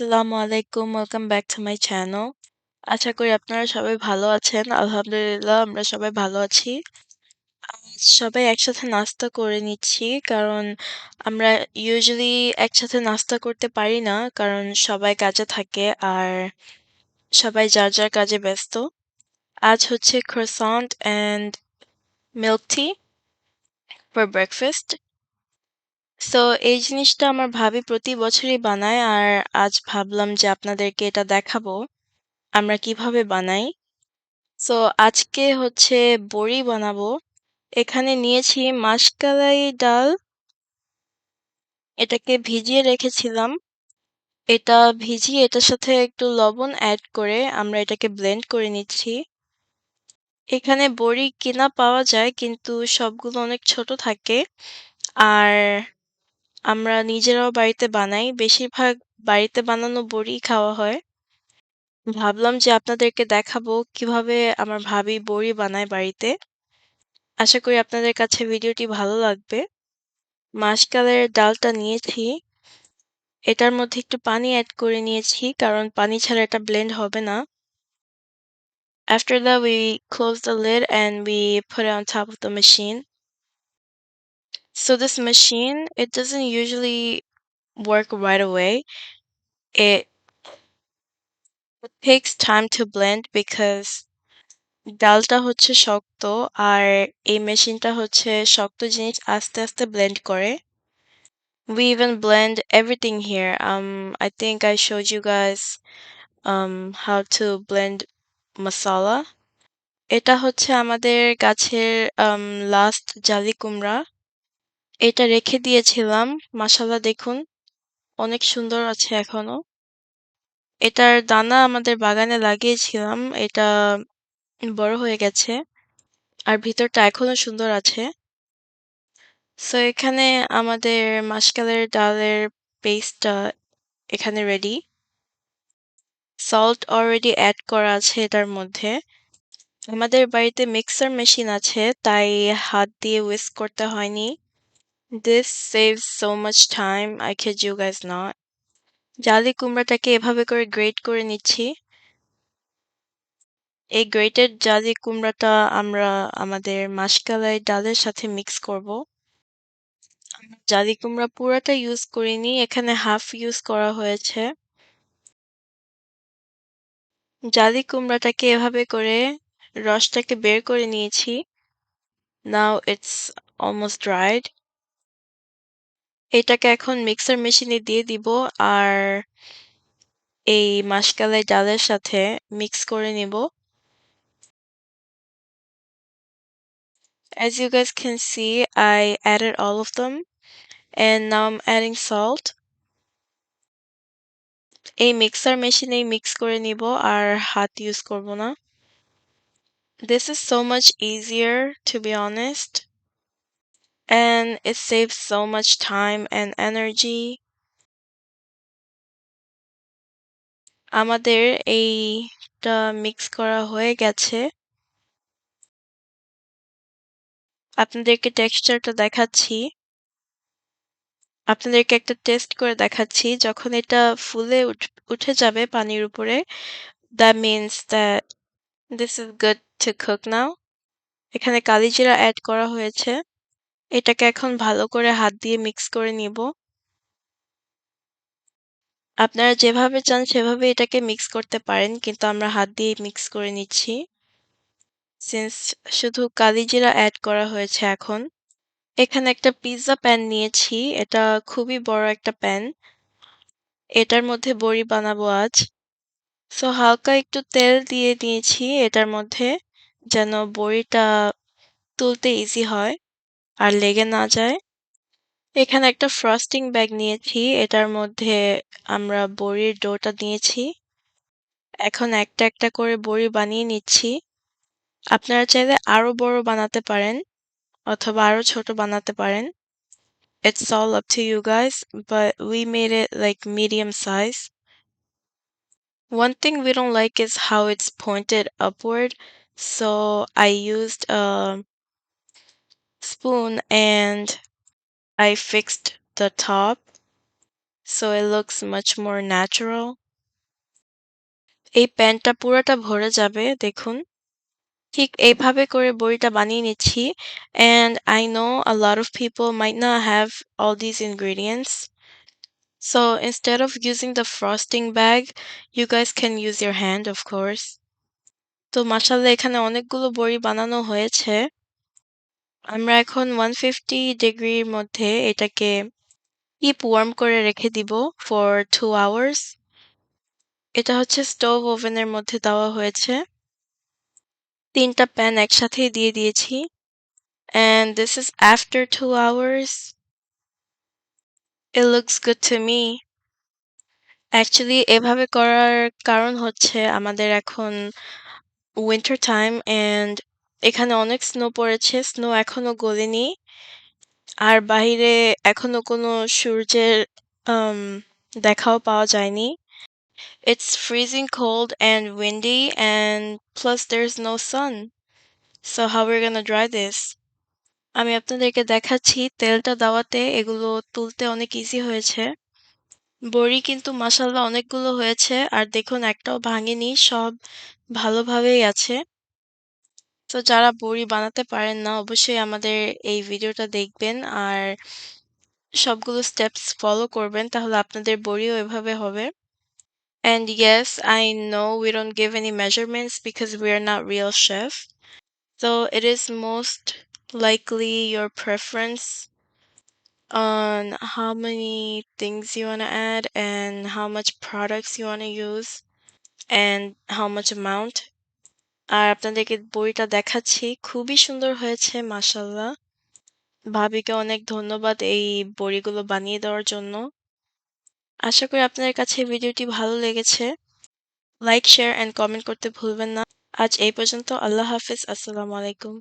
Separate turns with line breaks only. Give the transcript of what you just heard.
আসসালামু আলাইকুম। Welcome back to my channel. আশা করি আপনারা সবাই ভালো আছেন। আলহামদুলিল্লাহ আমরা সবাই ভালো আছি। সবাই একসাথে নাস্তা করে নিচ্ছি। কারণ আমরা ইউজুয়ালি একসাথে নাস্তা করতে পারি না। কারণ সবাই কাজে থাকে আর সবাই যার, যার কাজে ব্যস্ত। আজ হচ্ছে croissant and milk tea for breakfast. So এই জিনিসটা আমার ভাবি প্রতি বছরই বানায় আর আজ ভাবলাম যে আপনাদেরকে এটা দেখাবো, আমরা কীভাবে বানাই। সো আজকে হচ্ছে বড়ি বানাবো। এখানে নিয়েছি মাসকালাই ডাল। এটাকে ভিজিয়ে রেখেছিলাম। এটা ভিজিয়ে এটার সাথে একটু লবণ অ্যাড করে আমরা এটাকে ব্লেন্ড করে নিচ্ছি। এখানে বড়ি কেনা পাওয়া যায়, কিন্তু সবগুলো অনেক ছোট থাকে। আর আমরা নিজেরাও বাড়িতে বানাই। বেশিরভাগ বাড়িতে বানানো বড়ি খাওয়া হয়। ভাবলাম যে আপনাদেরকে দেখাবো কীভাবে আমার ভাবি বড়ি বানায় বাড়িতে। আশা করি আপনাদের কাছে ভিডিওটি ভালো লাগবে। মাসকালের ডালটা নিয়েছি। এটার মধ্যে একটু পানি অ্যাড করে নিয়েছি, কারণ পানি ছাড়া এটা ব্লেন্ড হবে না। That, we close the lid and we put it on top of the machine. So this machine, it doesn't usually work right away. It it takes time to blend because ডালটা হচ্ছে শক্ত আর এই মেশিনটা হচ্ছে শক্ত জিনিস আস্তে, আস্তে ব্লেন্ড করে। We even blend everything here. Um, I think I showed you guys um how to blend masala. এটা হচ্ছে আমাদের গাছের um লাস্ট জালি কুমড়া। এটা রেখে দিয়েছিলাম। মাশাআল্লাহ, দেখুন অনেক সুন্দর আছে এখনও। এটার দানা আমাদের বাগানে লাগিয়েছিলাম। এটা বড় হয়ে গেছে। আর ভিতরটা এখনও সুন্দর আছে। সো এখানে আমাদের মাসকালের ডালের পেস্টটা এখানে রেডি। সল্ট অলরেডি অ্যাড করা আছে এটার মধ্যে। আমাদের বাড়িতে মিক্সার মেশিন আছে, তাই হাত দিয়ে whisk করতে হয়নি। This saves so much time, I kid you guys not. জালি কুমড়াটাকে এভাবে করে গ্রেট করে নিচ্ছি। এই গ্রেটেড জালি কুমড়াটা আমরা আমাদের মাসকালাই ডালের সাথে মিক্স করব। জালি কুমড়া পুরাটা ইউজ করিনি, এখানে হাফ ইউজ করা হয়েছে। জালি কুমড়াটাকে এভাবে করে রসটাকে বের করে নিয়েছি। Now it's almost dried. এটাকে এখন মিক্সার মেশিনে দিয়ে দিব আর এই মাসকালাই ডালের সাথে মিক্স করে নিব। As you guys can see, I added all of them and now I'm adding salt. এই মিক্সার মেশিনেই মিক্স করে নিব আর হাত ইউজ করব না। This is so much easier to be honest. And it saves so much time and energy. আমাদের এইটা mix করা হয়ে গেছে। আপনাদেরকে টেক্সচারটা দেখাচ্ছি। আপনাদেরকে একটা টেস্ট করে দেখাচ্ছি। যখন এটা ফুলে উঠ যাবে পানির উপরে, that means that this is good to cook now. এখানে কালিজিরা অ্যাড করা হয়েছে। এটাকে এখন ভালো করে হাত দিয়ে মিক্স করে নিব। আপনারা যেভাবে চান সেভাবে এটাকে মিক্স করতে পারেন, কিন্তু আমরা হাত দিয়ে মিক্স করে নিচ্ছি। সিন্স শুধু কালিজিরা অ্যাড করা হয়েছে এখন। এখানে একটা পিজ্জা প্যান নিয়েছি। এটা খুবই বড় একটা প্যান। এটার মধ্যে বড়ি বানাবো আজ। সো হালকা একটু তেল দিয়ে নিয়েছি এটার মধ্যে, যেন বড়িটা তুলতে ইজি হয় আর লেগে না যায়। এখানে একটা ফ্রস্টিং ব্যাগ নিয়েছি। এটার মধ্যে আমরা বড়ির ডোটা নিয়েছি। এখন একটা, একটা করে বড়ি বানিয়ে নিচ্ছি। আপনারা চাইলে আরও বড় বানাতে পারেন অথবা আরও ছোট বানাতে পারেন। It's all up to you guys, but we made it like medium size. One thing we don't like is how it's pointed upward, so I used a spoon and I fixed the top so it looks much more natural. এই প্যানটা পুরাটা ভরে যাবে দেখুন। ঠিক এইভাবে করে বড়িটা বানিয়ে নিচ্ছি and I know a lot of people might not have all these ingredients. So instead of using the frosting bag, you guys can use your hand of course. তো মাশাআল্লাহ এখানে অনেকগুলো বড়ি বানানো হয়েছে। আমরা এখন 150 ডিগ্রির মধ্যে এটাকে কিপ ওয়ার্ম করে রেখে দিব ফর 2 আওয়ার্স এটা হচ্ছে স্টোভ ওভেনের মধ্যে দেওয়া হয়েছে। তিনটা প্যান একসাথেই দিয়ে দিয়েছি। And this is after 2 hours It looks good to me actually এভাবে করার কারণ হচ্ছে আমাদের এখন উইন্টার টাইম and এখানে অনেক স্নো পড়েছে। স্নো এখনও গলেনি। আর বাহিরে এখনও কোনো সূর্যের দেখাও পাওয়া যায়নি। It's freezing cold and windy and plus there's no sun. So how we're gonna dry this? আমি আপনাদেরকে দেখাচ্ছি তেলটা দেওয়াতে, এগুলো তুলতে অনেক ইজি হয়েছে। বড়ি কিন্তু মাশাআল্লাহ অনেকগুলো হয়েছে, আর দেখুন একটাও ভাঙেনি, সব ভালোভাবেই আছে। তো যারা বড়ি বানাতে পারেন না অবশ্যই আমাদের এই ভিডিওটা দেখবেন আর সবগুলো স্টেপস ফলো করবেন তাহলে আপনাদের বড়িও এভাবে হবে। And yes, I know we don't give any measurements because we are not real chef. So it is most likely your preference on how many things you want to add and how much products you want to use and how much amount. আর আপনাদেরকে বইটা দেখাচ্ছি। খুবই সুন্দর হয়েছে মাসাল্লাহ ভাবিকে অনেক ধন্যবাদ এই বড়িগুলো বানিয়ে দেওয়ার জন্য। আশা করি আপনাদের কাছে ভিডিওটি ভালো লেগেছে। লাইক, শেয়ার অ্যান্ড কমেন্ট করতে ভুলবেন না। আজ এই পর্যন্ত। আল্লাহ হাফিজ আসসালামু আলাইকুম।